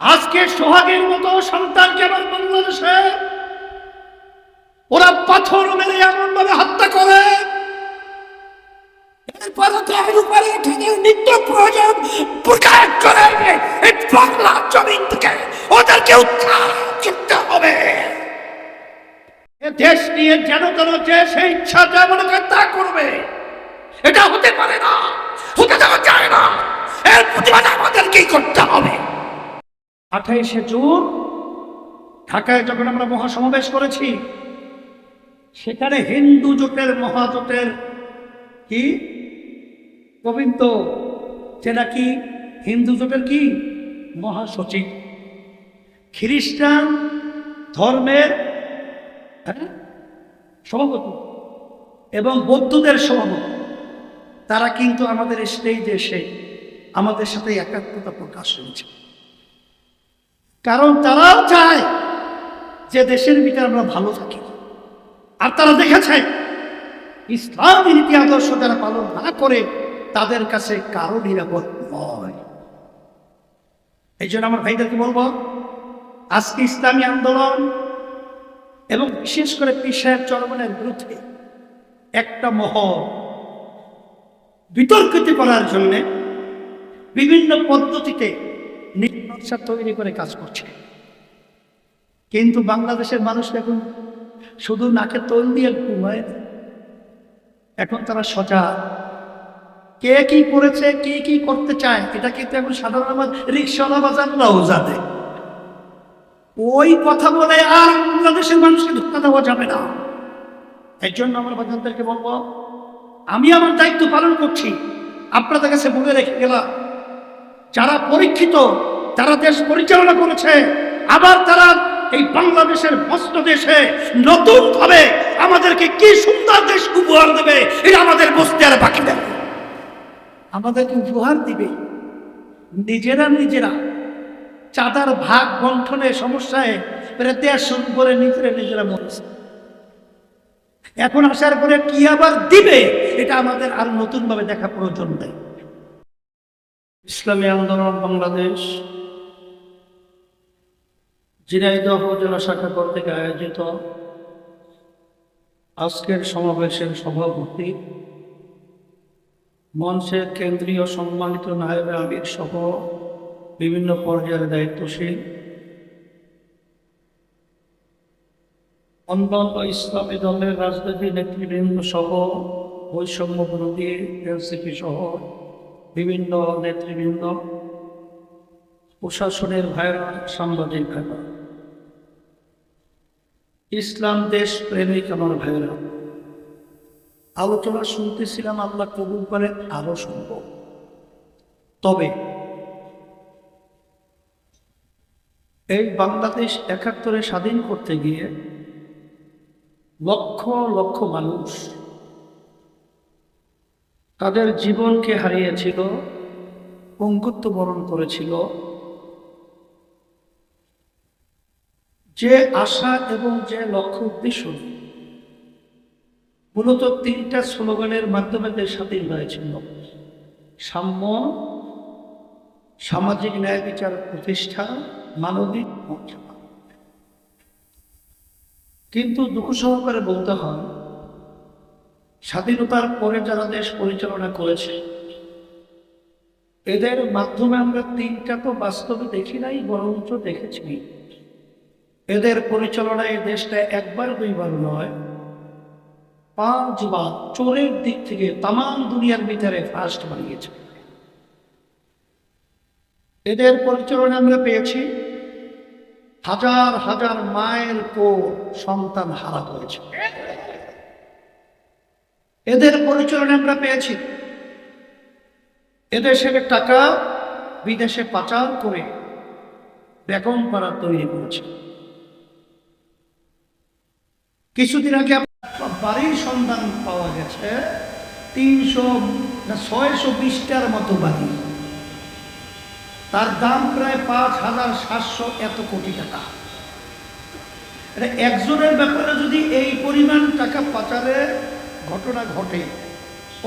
আজকে সোহাগের মতো সন্তানকে আমার বাংলাদেশে ওরা পাথর মেরে এমন ভাবে হত্যা করে। দেশ নিয়ে যেন করবে, এটা হতে পারে না, হতে যায় না। এর প্রতিবাদ আমাদেরকেই করতে আঠাইশে জুন ঢাকায় যখন আমরা মহাসমাবেশ করেছি সেখানে হিন্দু জোটের মহাজোটের কি? গোবিন্দ যে নাকি হিন্দু জোটের কি? মহাসচিব। খ্রিস্টান ধর্মের হ্যাঁ, সভাপতি এবং বৌদ্ধদের সভাপতি। তারা কিন্তু আমাদের স্টেজে এসে আমাদের সাথে একাত্মতা প্রকাশ করেছে। কারণ তারাও চায় যে দেশের ভিতরে আমরা ভালো থাকি। আর তারা দেখেছে ইসলাম নীতি আদর্শ যারা পালন না করে, তাদের কাছে কারও নিরাপদ নয়। এই জন্য আমার ভাইদেরকে বলব, আজকে ইসলামী আন্দোলন এবং বিশেষ করে পিসাহের চরমনের বিরুদ্ধে একটা মহল বিতর্কিত করার জন্যে বিভিন্ন পদ্ধতিতে নকশা তৈরি করে কাজ করছে। কিন্তু বাংলাদেশের মানুষ এখন শুধু নাকে তৈল দিয়ে ঘুমায়। এখন তারা সজাগ। কে কি করেছে, কে কি করতে চায়, এটা কিন্তু এখন সাধারণ আমার রিক্সাওয়ালা বাজাররাও জানে। ওই কথা বলে আর বাংলাদেশের মানুষকে ধোকা দেওয়া যাবে না। এর জন্য আমার বাজারদেরকে বলব, আমি আমার দায়িত্ব পালন করছি। আপনাদের কাছে বলে রেখে গেলাম, যারা পরীক্ষিত যারা দেশ পরিচালনা করেছে, আবার তারা এই বাংলাদেশের মস্ত দেশে নতুন ভাবে আমাদেরকে কি সুন্দর দেশ উপহার দেবে, এটা আমাদের বুঝতে আর বাকি দেবে আমাদেরকে উপহার দিবে। নিজেরা নিজেরা চাঁদার ভাগ বন্টনের সমস্যায় প্রায় শুরু করে নিজেরা নিজেরা মরেছে। এখন আসার পরে কি আবার দিবে, এটা আমাদের আর নতুনভাবে দেখা প্রয়োজন নেই। ইসলামী আন্দোলন বাংলাদেশ ঝিনাইদহ জেলা শাখা কর্তৃক আয়োজিত আজকের সমাবেশের সভাপতি মঞ্চের কেন্দ্রীয় সম্মানিত নায়েবে আমির সহ বিভিন্ন পর্যায়ের দায়িত্বশীল অন্যান্য ইসলামী দলের রাজনৈতিক নেতৃবৃন্দ সহ বৈষম্য বিরোধী এনসিপি সহ বিভিন্ন নেতৃবৃন্দ, প্রশাসনের ভাইরা সাংবাদিক ভাইরা ইসলাম দেশ প্রেমিক আমার ভাইরা আলোচনা শুনতেছিলাম, আল্লাহ কবুল করে আরও শুনব তবে এই বাংলাদেশ একাত্তরে স্বাধীন করতে গিয়ে লক্ষ লক্ষ মানুষ তাদের জীবনকে হারিয়েছিল পঙ্গুত্ব বরণ করেছিল যে আশা এবং যে লক্ষ্য উদ্দেশ্য মূলত তিনটা স্লোগানের মাধ্যমে দেশ স্বাধীন হয়েছিল। সাম্য, সামাজিক ন্যায় বিচার প্রতিষ্ঠা, মানবিক কিন্তু দুঃখ সহকারে বলতে হয়, স্বাধীনতার পরে যারা দেশ পরিচালনা করেছে, এদের মাধ্যমে আমরা তিনটা তো বাস্তবে দেখি নাই, বরঞ্চ দেখেছি। এদের পরিচালনায় দেশটা একবার দুইবার নয়। পাঁচবার চোরের দিক থেকে তাম দুনিয়ার ভিতরে ফার্স্ট বানিয়েছে। এদের পরিচালনা আমরা পেয়েছি, হাজার হাজার মায়ের পো সন্তান হারা হয়েছে এদের পরিচালনা আমরা পেয়েছি, এদেশের টাকা বিদেশে পাচার করে বেগম পাড়া তৈরি করেছে। কিছুদিন আগে বাড়ির সন্ধান পাওয়া গেছে, তিনশো না ছয়শো বিশটার মতো বাড়ি। তার দাম প্রায় পাঁচ হাজার সাতশো এত কোটি টাকা। একজনের ব্যাপারে যদি এই পরিমাণ টাকা পাচারে ঘটনা ঘটে,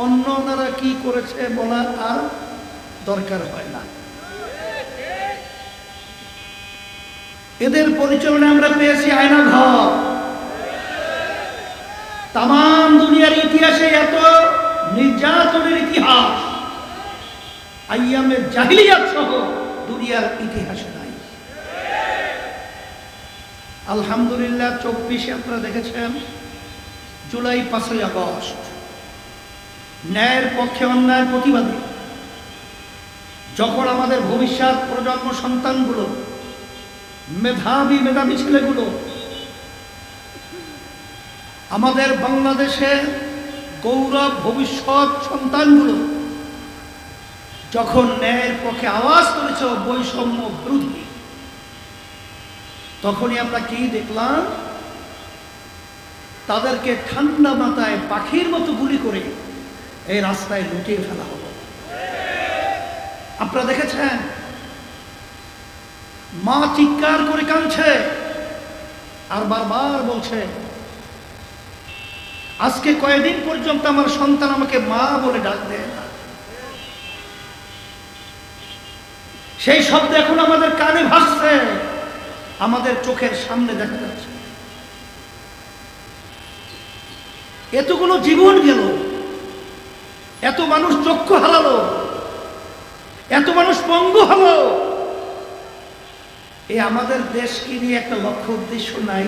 অন্য ওনারা কি করেছে বলার আর দরকার হয় না। এদের পরিচালনা আমরা পেয়েছি আয়না ঘর তাম দুনিয়ার ইতিহাসে এত নির্যাতনের ইতিহাস। আইয়ামের জাহিলিয়াত সহ দুনিয়ার ইতিহাসে নাই। আলহামদুলিল্লাহ, চব্বিশে আপনারা দেখেছেন, জুলাই পাঁচই আগস্ট। ন্যায়ের পক্ষে অন্যায়ের প্রতিবাদী। যখন আমাদের ভবিষ্যৎ প্রজন্ম সন্তানগুলো, মেধাবী মেধাবী ছেলেগুলো, আমাদের বাংলাদেশের গৌরব ভবিষ্যৎ সন্তানগুলো যখন ন্যায়ের পক্ষে আওয়াজ করেছে বৈষম্য বিরোধী, তখনই আমরা কি দেখলাম? তাদেরকে ঠান্ডা মাথায় পাখির মতো গুলি করে এই রাস্তায় লুটিয়ে ফেলা হলো। আপনারা দেখেছেন? মা চিৎকার করে কাঁদছে আর বারবার বলছে আজকে কয়েকদিন পর্যন্ত আমার সন্তান আমাকে মা বলে ডাক দেয় না। সেই শব্দ এখন আমাদের কানে ভাসছে। আমাদের চোখের সামনে দেখা যাচ্ছে। এতগুলো জীবন গেল। এত মানুষ চক্ষু হারালো এত মানুষ পঙ্গু হলো। এ আমাদের দেশকে নিয়ে একটা লক্ষ্য উদ্দেশ্য নাই।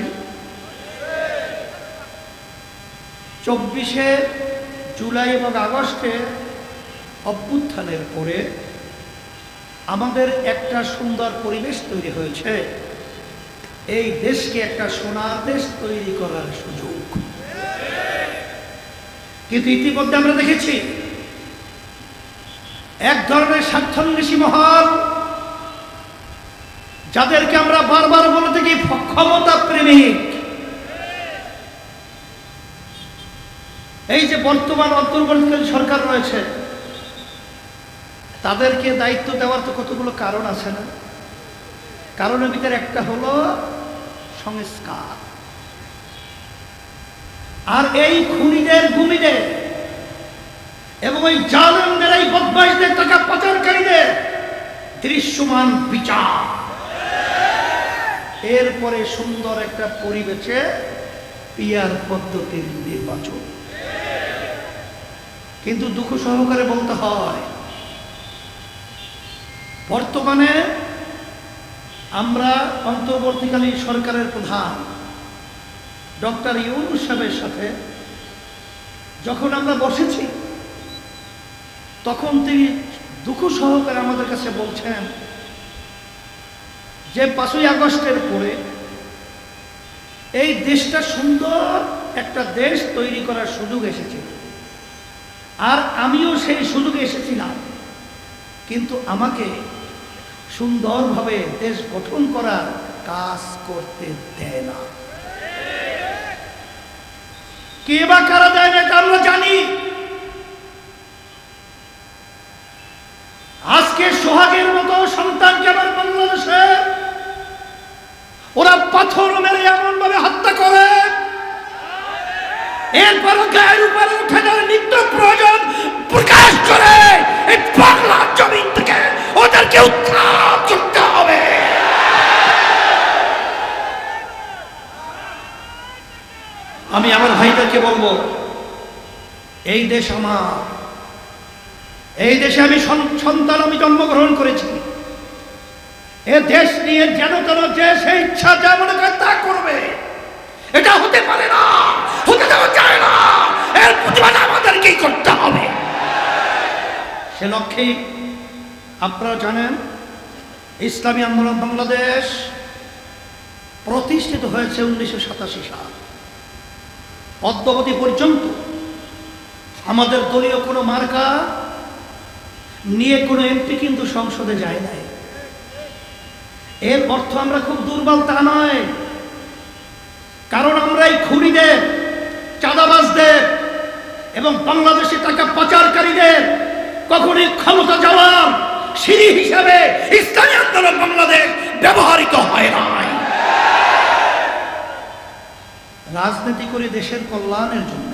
চব্বিশে জুলাই এবং আগস্টে অভ্যুত্থানের পরে আমাদের একটা সুন্দর পরিবেশ তৈরি হয়েছে। এই দেশকে একটা সোনার দেশ তৈরি করার সুযোগ। কিন্তু ইতিমধ্যে আমরা দেখেছি, এক ধরনের স্বার্থান্বেষী মহল, যাদেরকে আমরা বারবার বলে থাকি ক্ষমতা প্রেমিক এই যে বর্তমান অন্তর্বর্তীকালীন সরকার রয়েছে, তাদেরকে দায়িত্ব দেওয়ার তো কতগুলো কারণ আছে না? কারণের ভিতরে একটা হলো সংস্কার। আর এই খুনিদের, গুমিদের এবং ওই জালেমদের, এই বদমাইশদের, টাকা পাচারকারীদের দৃশ্যমান বিচার। এরপরে সুন্দর একটা পরিবেশে পিয়ার পদ্ধতির নির্বাচন। কিন্তু দুঃখ সহকারে বলতে হয়। বর্তমানে আমরা অন্তর্বর্তীকালীন সরকারের প্রধান, ডক্টর ইউনুস সাহেবের সাথে যখন আমরা বসেছি, তখন তিনি দুঃখ সহকারে আমাদের কাছে বলছেন যে পাঁচই আগস্টের পরে এই দেশটা সুন্দর একটা দেশ তৈরি করার সুযোগ এসেছিল। আর আমিও সেই সুযোগে এসেছিলাম। কিন্তু আমাকে সুন্দরভাবে দেশ গঠন করার কাজ করতে দেয় না। কে বা কারা দেয় না আমরা জানি আজকে সোহাগের মতো সন্তানকে আমার বাংলাদেশে ওরা পাথর মেরে এমন ভাবে হত্যা করে এরপর গায়ের উপরে উঠে যাওয়ার নিত্য প্রয়োজন প্রকাশ করে এই বাংলার জমিন থেকে ওদেরকে উত্থান করতে হবে। আমি আমার ভাইদেরকে বলব, এই দেশ আমার। এই দেশে আমি সন- সন্তান আমি জন্মগ্রহণ করেছি। এ দেশ নিয়ে যেন তেন যে সে ইচ্ছা যা মনে করে তা করবে। এটা হতে পারে না। সে আপনারা জানেন, ইসলামী আন্দোলন বাংলাদেশ প্রতিষ্ঠিত হয়েছে উনিশশো সাতাশি সাল। অদ্যবধি পর্যন্ত আমাদের দলীয় কোনো মার্কা নিয়ে কোনো এমপি কিন্তু সংসদে যায় নাই। এর অর্থ আমরা খুব দুর্বল তা নয়। কারণ আমরা এই খুনিদের চাঁদাবাজদের এবং বাংলাদেশে টাকা পাচারকারীদের কখনই ক্ষমতা যাওয়ার সিঁড়ি হিসাবে ইসলামী আন্দোলন বাংলাদেশ ব্যবহৃত হয় নাই। রাজনীতি করে দেশের কল্যাণের জন্য,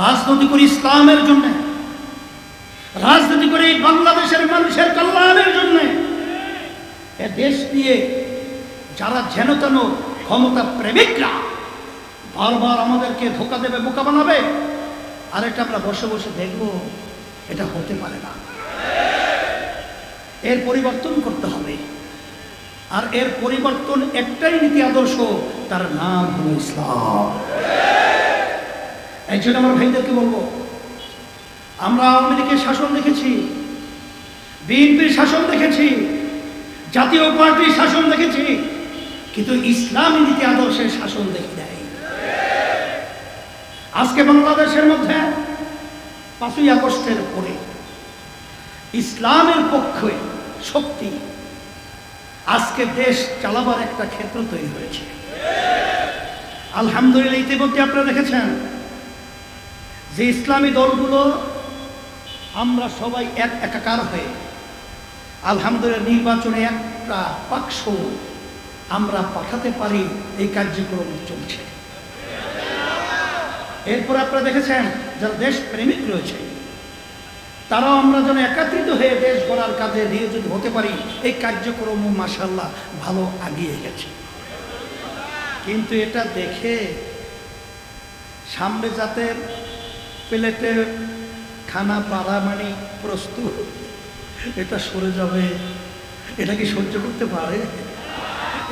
রাজনীতি করে ইসলামের জন্য, রাজনীতি করে বাংলাদেশের মানুষের কল্যাণের জন্য, এ দেশ নিয়ে যারা যেন তেন ক্ষমতা প্রেমিকরা বারবার আমাদেরকে ধোকা দেবে, বোকা বানাবে। আর এটা আমরা বসে বসে দেখব, এটা হতে পারে না। এর পরিবর্তন করতে হবে। আর এর পরিবর্তন একটাই নীতি আদর্শ, তার নাম হলো ইসলাম। এই জন্য আমার ভাইদেরকে বলব, আমরা আওয়ামী লীগের শাসন দেখেছি, বিএনপির শাসন দেখেছি, জাতীয় পার্টির শাসন দেখেছি, কিন্তু ইসলামী নীতি আদর্শের শাসন দেখি নাই। আজকে বাংলাদেশের মধ্যে পাঁচই আগস্টের পরে ইসলামের পক্ষে শক্তি আজকে দেশ চালাবার একটা ক্ষেত্র তৈরি হয়েছে। আলহামদুলিল্লাহ ইতিমধ্যে আপনারা দেখেছেন যে ইসলামী দলগুলো আমরা সবাই এক একাকার হয়ে আলহামদুলিল্লাহ নির্বাচনে একটা বাক্স আমরা পাঠাতে পারি, এই কার্যক্রম চলছে। এরপর আপনারা দেখেছেন যারা দেশ প্রেমিক রয়েছে, তারাও আমরা যেন একত্রিত হয়ে দেশ গড়ার কাজে নিয়োজিত হতে পারি। এই কার্যক্রম মাসাল্লাহ ভালো আগিয়ে গেছে। কিন্তু এটা দেখে সামনে যাতে প্লেটে খানা পাড়া মানে প্রস্তুত, এটা সরে যাবে, এটা কি সহ্য করতে পারে?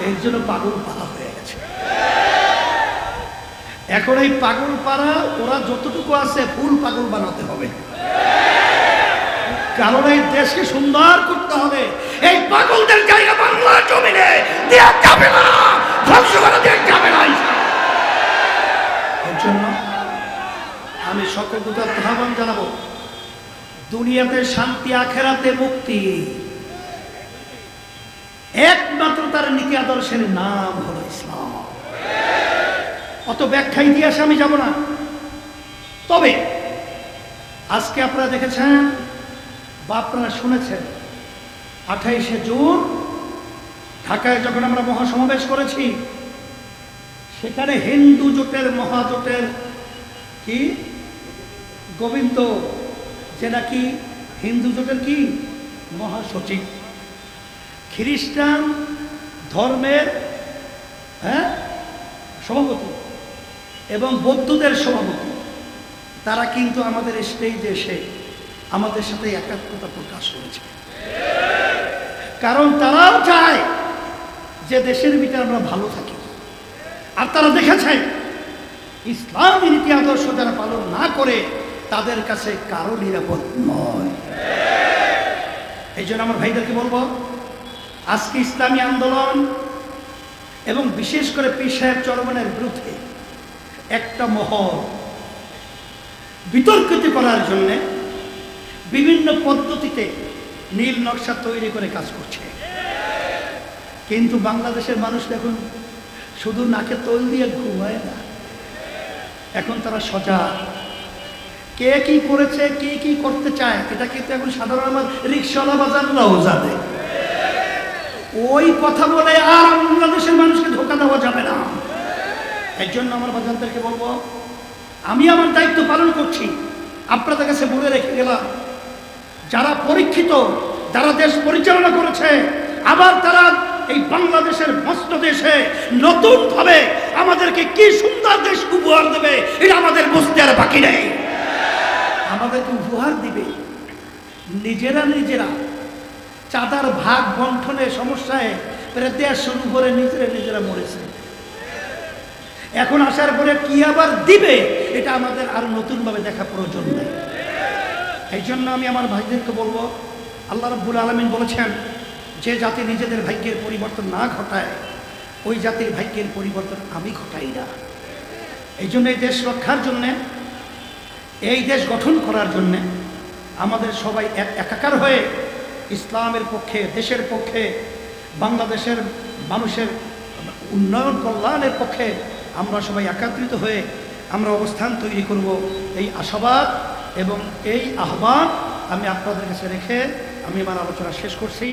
এর জন্য পাগল পাড়া হয়ে এখন এই পাগল পাড়া ওরা যতটুকু আছে ফুল পাগল বানাতে হবে। কারণ এই দেশকে সুন্দর করতে হবে। এই পাগলদের জায়গা বাংলা জমিনে যাবে না। ধ্বংস করে যাবে না আমি সকল দুটো আহ্বান জানাব। দুনিয়াতে শান্তি, আখেরাতে মুক্তি। একমাত্র তার নীতি আদর্শের নাম হলো ইসলাম। অত ব্যাখ্যা ইতিহাসে আমি যাব না। তবে, আজকে আপনারা দেখেছেন বা আপনারা শুনেছেন, আঠাইশে জুন ঢাকায় যখন আমরা মহাসমাবেশ করেছি, সেখানে হিন্দু জোটের মহাজোটের কি? গোবিন্দ, যে নাকি হিন্দু জোটের কি? মহাসচিব। খ্রিস্টান ধর্মের হ্যাঁ? সভাপতি। এবং বৌদ্ধদের সভাপতি, তারা কিন্তু আমাদের স্টেজে এসে আমাদের সাথে একাত্মতা প্রকাশ করেছে। কারণ তারাও চায় যে দেশের ভিতরে আমরা ভালো থাকি। আর তারা দেখেছে ইসলামী নীতি আদর্শ যারা পালন না করে, তাদের কাছে কারও নিরাপদ নয়। এই জন্য আমার ভাইদেরকে বলব, আজকে ইসলামী আন্দোলন এবং বিশেষ করে পীর সাহেব চরমনের বিরুদ্ধে একটা মহল বিতর্কিত করার জন্যে বিভিন্ন পদ্ধতিতে নীল নকশা তৈরি করে কাজ করছে। কিন্তু বাংলাদেশের মানুষ দেখুন, শুধু নাকে তৈল দিয়ে ঘুমায় না। এখন তারা সজাগ। কে কি করেছে, কে কি করতে চায়, এটা কিন্তু এখন সাধারণ আমার রিক্সাওয়ালা বাজাররাও জানে। ওই কথা বলে আর বাংলাদেশের মানুষকে ধোকা দেওয়া যাবে না। এর জন্য আমার বাজারদেরকে বলব, আমি আমার দায়িত্ব পালন করছি। আপনাদের কাছে বলে রেখে গেলাম, যারা পরীক্ষিত, যারা দেশ পরিচালনা করেছে, আবার তারা এই বাংলাদেশের মস্ত দেশে নতুন ভাবে আমাদেরকে কি সুন্দর দেশ উপহার দেবে, এটা আমাদের বুঝতে আর বাকি নেই। আমাদেরকে উপহার দিবে। নিজেরা নিজেরা চাঁদার ভাগ বন্টনে সমস্যায় প্রায় শুরু করে নিজেরা নিজেরা মরেছে। এখন আসার পরে কি আবার দিবে, এটা আমাদের আর নতুনভাবে দেখা প্রয়োজন নেই। এই জন্য আমি আমার ভাইদেরকে বলব, আল্লাহ রব্বুল আলমিন বলেছেন, যে জাতি নিজেদের ভাগ্যের পরিবর্তন না ঘটায়, ওই জাতির ভাগ্যের পরিবর্তন আমি ঘটাই না। এই জন্য এই দেশ রক্ষার জন্যে, এই দেশ গঠন করার জন্যে আমাদের সবাই এক একাকার হয়ে ইসলামের পক্ষে, দেশের পক্ষে, বাংলাদেশের মানুষের উন্নয়ন, কল্যাণের পক্ষে আমরা সবাই একাত্রিত হয়ে আমরা অবস্থান তৈরি করব। এই আশাবাদ এবং এই আহ্বান আমি আপনাদের কাছে রেখে আমি আমার আলোচনা শেষ করছি।